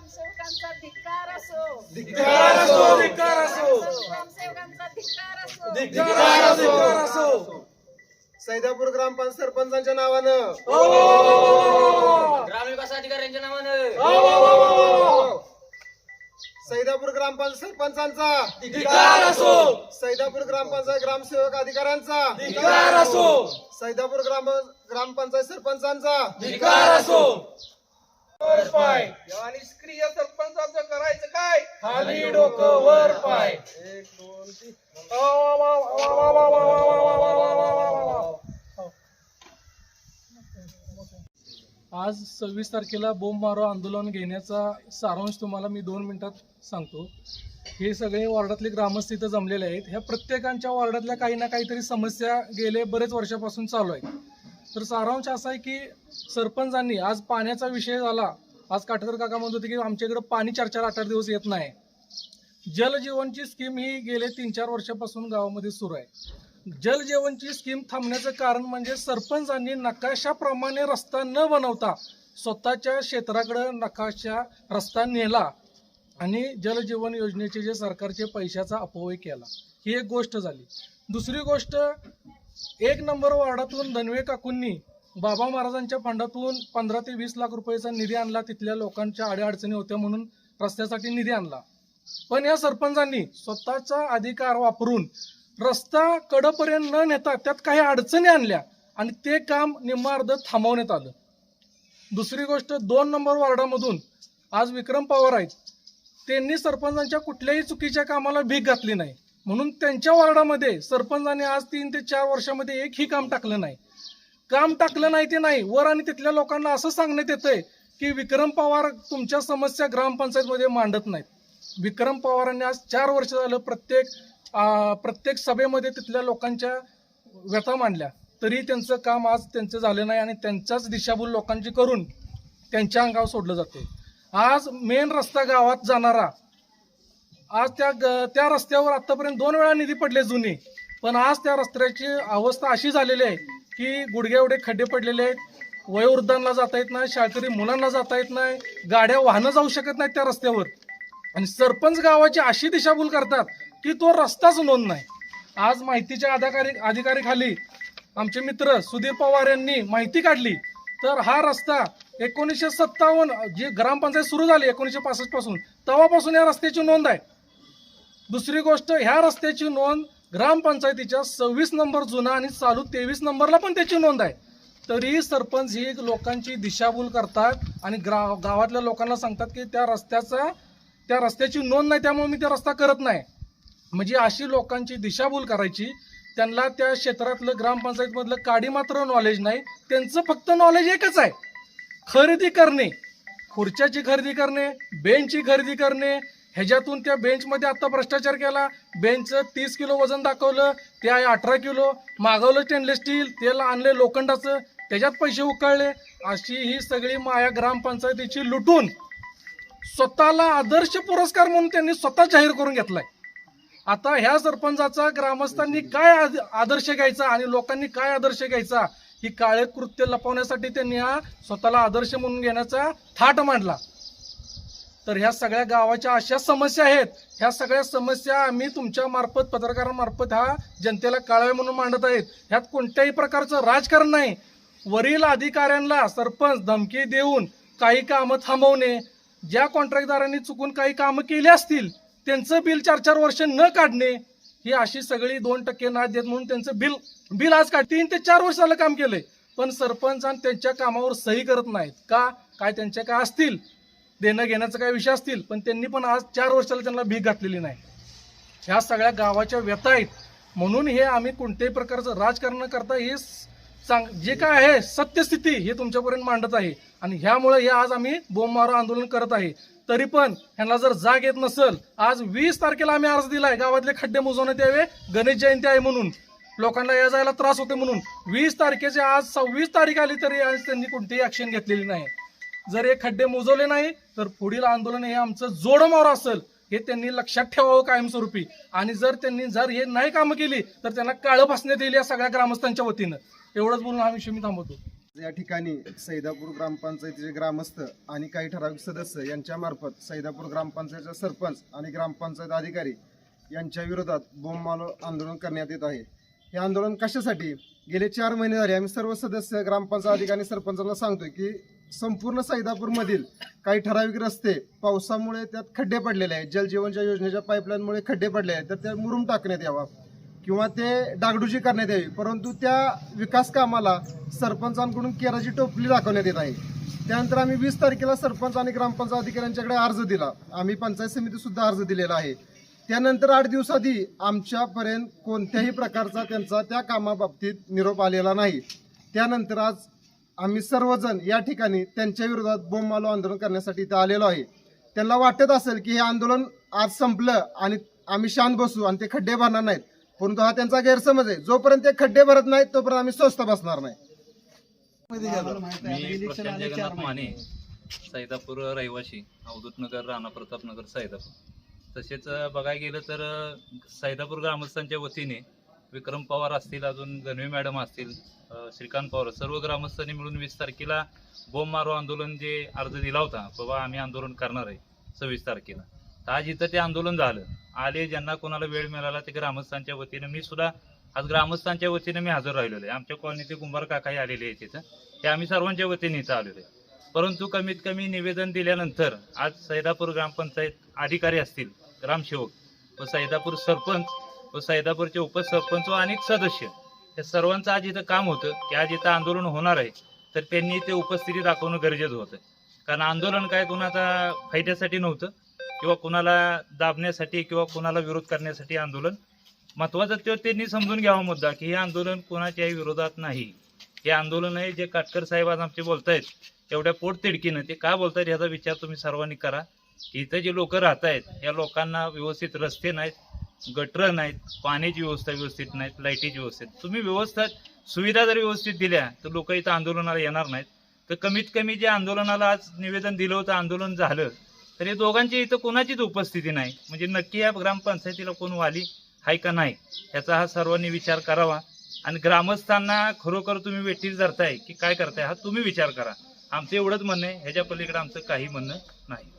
ग्रामसेवकांचा धिक्कार असो धिक्कार असो धिक्कार असो ग्रामसेवकांचा धिक्कार असो धिक्कार असो धिक्कार असो सैदापूर ग्रामपंचायत सरपंचांच्या नावानं ग्रामविकास अधिकाऱ्यांच्या नावानं सैदापूर ग्रामपंचायत सरपंचांचा धिक्कार असो सैदापूर ग्रामपंचायत ग्रामसेवक अधिकाऱ्यांचा धिक्कार असो सैदापूर ग्राम ग्रामपंचायत सरपंचांचा धिक्कार असो पाय आणि निष्क्रिय सरपंचाचं करायचं काय खाली डोकं वर पाय आज सव्वीस तारखेला बोंब मारो आंदोलन घेण्याचा सारांश तुम्हाला मी दोन मिनिटात सांगतो हे सगळे वॉर्डातले ग्रामस्थ इथं जमलेले आहेत ह्या प्रत्येकांच्या वॉर्डातल्या काही ना काहीतरी समस्या गेले बरेच वर्षापासून चालू आहे तर सारांश असा आहे की सरपंचांनी आज पाण्याचा विषय झाला. आज काटकर काका म्हणत होते की आमच्याकडे पाणी चार चार आठ आठ दिवस येत नाही. जलजीवनची स्कीम ही गेले तीन चार वर्षापासून गावामध्ये सुरू आहे. जलजीवनची स्कीम थांबण्याचं कारण म्हणजे सरपंचांनी नकाशाप्रमाणे रस्ता न बनवता स्वतःच्या क्षेत्राकडे नकाशा रस्ता नेला आणि जलजीवन योजनेचे जे सरकारचे पैशाचा अपव्यय केला. ही एक गोष्ट झाली. दुसरी गोष्ट एक नंबर वार्डातून धनवे काकूंनी बाबा महाराजांच्या फंडातून पंधरा ते वीस लाख रुपयाचा निधी आणला. तिथल्या लोकांच्या अडीअडचणी होत्या म्हणून रस्त्यासाठी निधी आणला. पण या सरपंचांनी स्वतःचा अधिकार वापरून रस्ता कडपर्यंत न नेता त्यात काही अडचणी आणल्या आणि ते काम निम्मा अर्ध थांबवण्यात आलं. दुसरी गोष्ट दोन नंबर वार्डामधून आज विक्रम पवार आहेत. त्यांनी सरपंचांच्या कुठल्याही चुकीच्या कामाला भीक घातली नाही. म्हणून त्यांच्या वॉर्डामध्ये सरपंचाने आज तीन ते चार वर्षामध्ये एकही काम टाकलं नाही. काम टाकलं नाही ते नाही वर आणि तिथल्या लोकांना असं सांगण्यात येतंय की विक्रम पवार तुमच्या समस्या ग्रामपंचायतमध्ये मांडत नाहीत. विक्रम पवारांनी आज चार वर्ष झालं प्रत्येक प्रत्येक सभेमध्ये तिथल्या लोकांच्या व्यथा मांडल्या. तरी त्यांचं काम आज त्यांचं झालं नाही आणि त्यांच्याच दिशाभूल लोकांची करून त्यांच्या अंगावर सोडलं जाते आज मेन रस्ता गावात जाणारा आज त्या ग- त्या रस्त्यावर आतापर्यंत दोन वेळा निधी पडले जुने. पण आज त्या रस्त्याची अवस्था अशी झालेली आहे की गुडघे एवढे खड्डे पडलेले आहेत. वयोवृद्धांना जाता येत नाही शाळकरी मुलांना जाता येत नाही गाड्या वाहनं जाऊ शकत नाहीत त्या रस्त्यावर. आणि सरपंच गावाची अशी दिशाभूल करतात की तो रस्ताच नोंद नाही. आज माहितीच्या अधिकारी अधिकारी खाली आमचे मित्र सुधीर पवार यांनी माहिती काढली. तर हा रस्ता एकोणीसशे सत्तावन्न जी ग्रामपंचायत सुरू झाली एकोणीसशे पासष्टपासून तेव्हापासून या रस्त्याची नोंद आहे. दुसरी गोष्ट ह्या रस्त्याची नोंद ग्रामपंचायतीच्या सव्वीस नंबर जुना आणि चालू तेवीस नंबरला पण त्याची नोंद आहे. तरी सरपंच ही लोकांची दिशाभूल करतात आणि ग्रा गावातल्या लोकांना सांगतात की त्या रस्त्याचा त्या रस्त्याची नोंद नाही त्यामुळे मी ते रस्ता करत नाही. म्हणजे अशी लोकांची दिशाभूल करायची त्यांना त्या क्षेत्रातलं ग्रामपंचायतमधलं काडी मात्र नॉलेज नाही त्यांचं फक्त नॉलेज एकच आहे. खरेदी करणे खुर्च्याची खरेदी करणे बेंचची खरेदी करणे ह्याच्यातून त्या बेंचमध्ये आत्ता भ्रष्टाचार केला. बेंचचं तीस किलो वजन दाखवलं ते आहे अठरा किलो. मागवलं स्टेनलेस स्टील तेल आणले लोखंडाचं त्याच्यात पैसे उकळले. अशी ही सगळी माया ग्रामपंचायतीची लुटून स्वतःला आदर्श पुरस्कार म्हणून त्यांनी स्वतः जाहीर करून घेतलाय. आता ह्या सरपंचाचा ग्रामस्थांनी काय आद- आदर्श घ्यायचा आणि लोकांनी काय आदर्श घ्यायचा ही काळे कृत्य लपवण्यासाठी त्यांनी हा स्वतःला आदर्श म्हणून घेण्याचा थाट मांडला. तर ह्या सगळ्या गावाच्या अशा समस्या आहेत. ह्या सगळ्या समस्या आम्ही तुमच्या मार्फत पत्रकारांमार्फत हा जनतेला कळावे म्हणून मांडत आहेत. ह्यात कोणत्याही प्रकारचं राजकारण नाही. वरील अधिकाऱ्यांना सरपंच धमकी देऊन काही कामं थांबवणे ज्या कॉन्ट्रॅक्टदारांनी चुकून काही कामं केली असतील त्यांचं बिल चार चार वर्ष न काढणे ही अशी सगळी दोन टक्के ना देत म्हणून त्यांचं बिल बिल आज काढ तीन ते चार वर्षाला काम केलंय. पण सरपंच आणि त्यांच्या कामावर सही करत नाहीत. का? काय त्यांच्या काय असतील? देणं घेण्याचा काय विषय असतील पण त्यांनी पण आज चार वर्षाला त्यांना भीक घातलेली नाही. ह्या सगळ्या गावाच्या व्यथा आहेत. म्हणून हे आम्ही कोणत्याही प्रकारचं राजकारण करता हे चांग सांग जे काय आहे सत्यस्थिती हे तुमच्यापर्यंत मांडत आहे. आणि ह्यामुळे हे आज आम्ही बोंबमारा आंदोलन करत आहे. तरी पण ह्यांना जर जाग येत नसेल आज वीस तारखेला आम्ही अर्ज दिलाय गावातले खड्डे मोजवण्यात यावे गणेश जयंती आहे म्हणून. लोकांना या जायला त्रास होते म्हणून. वीस तारखेचे आज सव्वीस तारीख आली तरी आज त्यांनी कोणतीही ऍक्शन घेतलेली नाही. जर हे खड्डे मोजवले नाही तर पुढील आंदोलन हे आमचं जोडमार असेल हे त्यांनी लक्षात ठेवावं कायमस्वरूपी. आणि जर त्यांनी जर हे नाही कामं केली तर त्यांना काळं फासण्यात येईल या सगळ्या ग्रामस्थांच्या वतीनं. एवढंच बोलून हा विषय मी थांबवतो. या ठिकाणी सैदापूर ग्रामपंचायतीचे ग्रामस्थ आणि काही ठराविक सदस्य यांच्या मार्फत सैदापूर ग्रामपंचायतीचा सरपंच आणि ग्रामपंचायत अधिकारी यांच्या विरोधात बोंबमालो आंदोलन करण्यात येत आहे. हे आंदोलन कशासाठी? गेले चार महिने झाले. आम्ही सर्व सदस्य ग्रामपंचायत अधिकारी सरपंचांना सांगतोय की संपूर्ण सैदापूरमधील काही ठराविक रस्ते पावसामुळे त्यात खड्डे पडलेले आहेत. जलजीवनच्या योजनेच्या पाईपलाईनमुळे खड्डे पडले आहेत. तर त्या मुरुम टाकण्यात यावा किंवा ते डागडुजी करण्यात यावी. परंतु त्या विकास कामाला सरपंचांकडून केराची टोपली दाखवण्यात येत आहे. त्यानंतर आम्ही वीस तारखेला सरपंच आणि ग्रामपंचायत अधिकाऱ्यांच्याकडे अर्ज दिला. आम्ही पंचायत समितीसुद्धा अर्ज दिलेला आहे. त्यानंतर आठ दिवसाआधी आमच्यापर्यंत कोणत्याही प्रकारचा त्यांचा त्या कामाबाबतीत निरोप आलेला नाही. त्यानंतर आज आम्ही सर्वजण या ठिकाणी त्यांच्या विरोधात बोंबमालो आंदोलन करण्यासाठी इथं आलेलो आहे. त्यांना वाटत असेल की हे आंदोलन आज संपलं आणि आम्ही शांत बसू आणि ते खड्डे भरणार नाहीत. परंतु हा त्यांचा गैरसमज आहे. जोपर्यंत ते खड्डे भरत नाहीत तोपर्यंत आम्ही स्वस्त बसणार नाही. मी प्रशांत जगन्नाथ माने सैदापूर रहिवासी अवधूतनगर राणा प्रतापनगर सैदापूर. तसेच बघायला गेलं तर सैदापूर ग्रामस्थांच्या वतीने विक्रम पवार असतील अजून गणवी मॅडम असतील श्रीकांत पवार सर्व ग्रामस्थांनी मिळून वीस तारखेला बोंब मारो आंदोलन जे अर्ज दिला होता बाबा आम्ही आंदोलन करणार आहे सव्वीस तारखेला. तर आज इथं ते आंदोलन झालं. आले ज्यांना कोणाला वेळ मिळाला ते ग्रामस्थांच्या वतीने मी सुद्धा आज ग्रामस्थांच्या वतीने मी हजर राहिलेलो आहे. आमच्या कॉलनीचे कुंभार काकाही आलेले आहेत तिथं ते आम्ही सर्वांच्या वतीने इथं आलेलो आहे. परंतु कमीत कमी निवेदन दिल्यानंतर आज सैदापूर ग्रामपंचायत अधिकारी असतील ग्रामसेवक व सैदापूर सरपंच व सैदापूरचे उपसरपंच व अनेक सदस्य. या सर्वांचं आज इथं काम होतं. की आज इथं आंदोलन होणार आहे. तर त्यांनी ते उपस्थिती दाखवणं गरजेचं होतं. कारण आंदोलन काय कोणाचा फायद्यासाठी नव्हतं. किंवा कुणाला दाबण्यासाठी किंवा कुणाला विरोध करण्यासाठी आंदोलन महत्वाचं तेव्हा त्यांनी समजून घ्यावा मुद्दा की हे आंदोलन कोणाच्याही विरोधात नाही. हे आंदोलन आहे जे काटकर साहेब आज आमचे बोलतायत. एवढ्या पोटतिडकीनं ते का बोलतायत ह्याचा विचार तुम्ही सर्वांनी करा. इथं जे लोक राहत आहेत या लोकांना व्यवस्थित रस्ते नाहीत. गटर नाहीत पाण्याची व्यवस्था व्यवस्थित नाहीत लाईटीची व्यवस्थित तुम्ही व्यवस्था सुविधा जर व्यवस्थित दिल्या तर लोक इथं आंदोलनाला येणार नाहीत. तर कमीत कमी जे आंदोलनाला आज निवेदन दिलं होतं आंदोलन झालं तर हे दोघांची इथं कोणाचीच उपस्थिती नाही. म्हणजे नक्की या ग्रामपंचायतीला कोण वाली आहे का नाही याचा हा सर्वांनी विचार करावा. आणि ग्रामस्थांना खरोखर तुम्ही वेठीस धरताय की काय करताय हा तुम्ही विचार करा. आमचं एवढंच म्हणणं आहे ह्याच्या पलीकडे आमचं काही म्हणणं नाही.